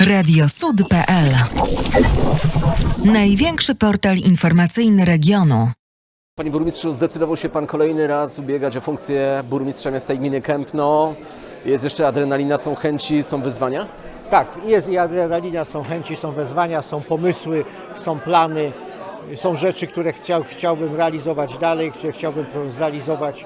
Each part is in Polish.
Radiosud.pl Największy portal informacyjny regionu. Panie burmistrzu, zdecydował się pan kolejny raz ubiegać o funkcję burmistrza miasta i gminy Kępno. Jest jeszcze adrenalina, są chęci, są wyzwania? Tak, jest i adrenalina, są chęci, są wezwania, są pomysły, są plany, są rzeczy, które chciał, chciałbym realizować dalej, które chciałbym zrealizować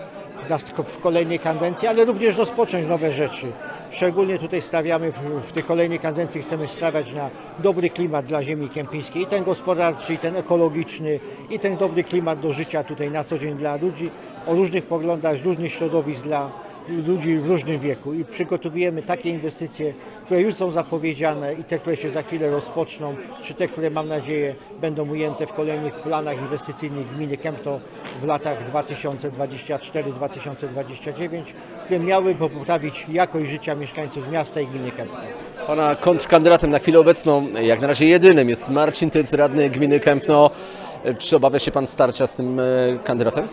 w, kolejnej kadencji, ale również rozpocząć nowe rzeczy. Szczególnie tutaj stawiamy w, w tej kolejnej kadencji, chcemy stawiać na dobry klimat dla ziemi kępińskiej, i ten gospodarczy, i ten ekologiczny, i ten dobry klimat do życia tutaj na co dzień dla ludzi o różnych poglądach, różnych środowisk dla ludzi w różnym wieku i przygotowujemy takie inwestycje, które już są zapowiedziane i te, które się za chwilę rozpoczną, czy te, które mam nadzieję będą ujęte w kolejnych planach inwestycyjnych gminy Kępno w latach 2024-2029, które miały poprawić jakość życia mieszkańców miasta i gminy Kępno. Pana kontrkandydatem na chwilę obecną, jak na razie jedynym, jest Marcin Tyc, radny gminy Kępno. Czy obawia się pan starcia z tym e, kandydatem?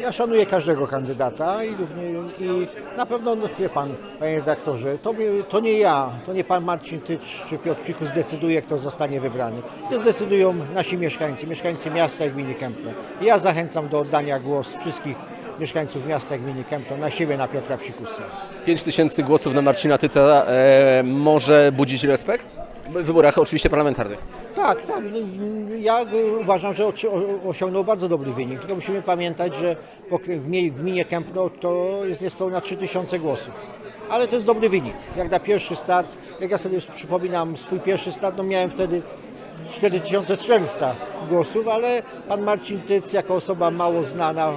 Ja szanuję każdego kandydata i, równie, i na pewno, no, wie Pan, Panie redaktorze, to, to nie ja, to nie Pan Marcin Tycz czy Piotr Psikus zdecyduje, kto zostanie wybrany. To zdecydują nasi mieszkańcy, mieszkańcy miasta i gminy Kępno. Ja zachęcam do oddania głosu wszystkich mieszkańców miasta i gminy Kępno na siebie, na Piotra Psikusa. 5 tysięcy głosów na Marcina Tyca e, może budzić respekt? Wyborach oczywiście parlamentarnych. Tak, tak. no, Ja uważam, że osiągnął bardzo dobry wynik. Tylko musimy pamiętać, że w gminie Kępno to jest niespełna 3000 głosów. Ale to jest dobry wynik. Jak na pierwszy start, jak ja sobie przypominam swój pierwszy start, no miałem wtedy 4400 głosów, ale pan Marcin Tyc jako osoba mało znana,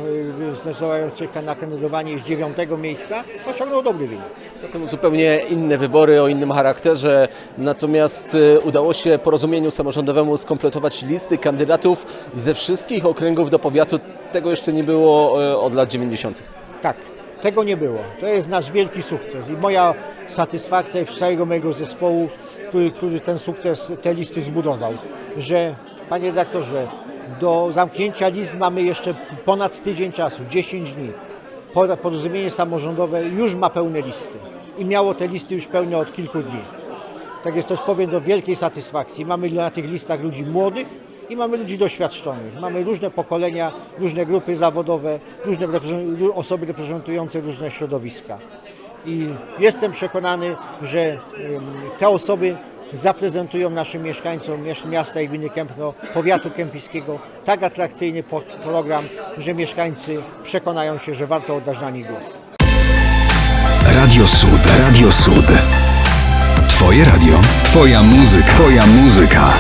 y, zdecydowająca się na kandydowanie z dziewiątego miejsca, osiągnął dobry wynik. To są zupełnie inne wybory o innym charakterze, natomiast e, udało się porozumieniu samorządowemu skompletować listy kandydatów ze wszystkich okręgów do powiatu. Tego jeszcze nie było e, od lat 90. Tak, tego nie było. To jest nasz wielki sukces i moja satysfakcja i całego mojego zespołu, który, który ten sukces, te listy zbudował, że panie redaktorze, do zamknięcia list mamy jeszcze ponad tydzień czasu, 10 dni. Porozumienie samorządowe już ma pełne listy i miało te listy już pełne od kilku dni. Tak jest, to powiem do wielkiej satysfakcji. Mamy na tych listach ludzi młodych i mamy ludzi doświadczonych. Mamy różne pokolenia, różne grupy zawodowe, różne osoby reprezentujące różne środowiska. I jestem przekonany, że te osoby zaprezentują naszym mieszkańcom miast- miasta i gminy Kępno, powiatu kępińskiego tak atrakcyjny program, że mieszkańcy przekonają się, że warto oddać na nich głos. Radio Sud. Radio Sud. Twoje radio. Twoja muzyka. Twoja muzyka.